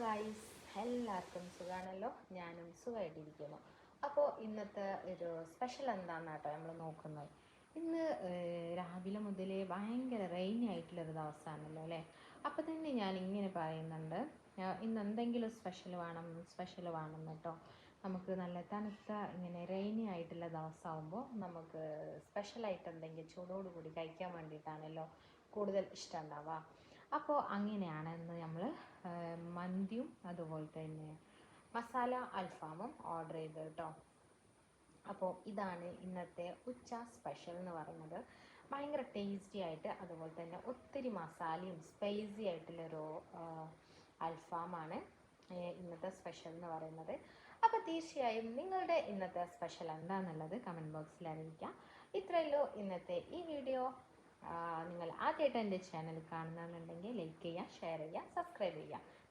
Guys എല്ലാവർക്കും സുഖമാണല്ലോ ഞാനും സുഖമായിട്ടിരിക്കുന്നു അപ്പോൾ ഇന്നത്തെ ഒരു സ്പെഷ്യൽ എന്താണെന്ന് കേട്ടോ നമ്മൾ നോക്കുന്നത്. ഇന്ന് രാവിലെ മുതലേ ഭയങ്കര റെയിനി ആയിട്ടുള്ളൊരു ദിവസമാണല്ലോ അല്ലേ? അപ്പോൾ തന്നെ ഞാൻ ഇങ്ങനെ പറയുന്നുണ്ട് ഇന്ന് എന്തെങ്കിലും സ്പെഷ്യൽ വേണം സ്പെഷ്യൽ വേണം കേട്ടോ നമുക്ക് നല്ല തണുത്ത ഇങ്ങനെ റെയിനി ആയിട്ടുള്ള ദിവസമാകുമ്പോൾ നമുക്ക് സ്പെഷ്യലായിട്ട് എന്തെങ്കിലും ചൂടോടുകൂടി കഴിക്കാൻ വേണ്ടിയിട്ടാണല്ലോ കൂടുതൽ ഇഷ്ടം ഉണ്ടാവുക. അപ്പോൾ അങ്ങനെയാണ് ഇന്ന് അതുപോലെ തന്നെ മസാല അൽഫാമും ഓർഡർ ചെയ്തത് കേട്ടോ. അപ്പോൾ ഇതാണ് ഇന്നത്തെ ഉച്ച സ്പെഷ്യൽ എന്ന് പറയുന്നത്. ഭയങ്കര ടേസ്റ്റി ആയിട്ട് അതുപോലെ തന്നെ ഒത്തിരി മസാലയും സ്പൈസി ആയിട്ടുള്ളൊരു അൽഫാമാണ് ഇന്നത്തെ സ്പെഷ്യൽ എന്ന് പറയുന്നത്. അപ്പോൾ തീർച്ചയായും നിങ്ങളുടെ ഇന്നത്തെ സ്പെഷ്യൽ എന്താണെന്നുള്ളത് കമന്റ് ബോക്സിൽ അറിയിക്കാം. ഇത്രയല്ലോ ഇന്നത്തെ ഈ വീഡിയോ നിങ്ങൾ ആദ്യമായിട്ട് എന്റെ ചാനൽ കാണുന്നുണ്ടെങ്കിൽ ലൈക്ക് ചെയ്യുക ഷെയർ ചെയ്യുക സബ്സ്ക്രൈബ് ചെയ്യുക.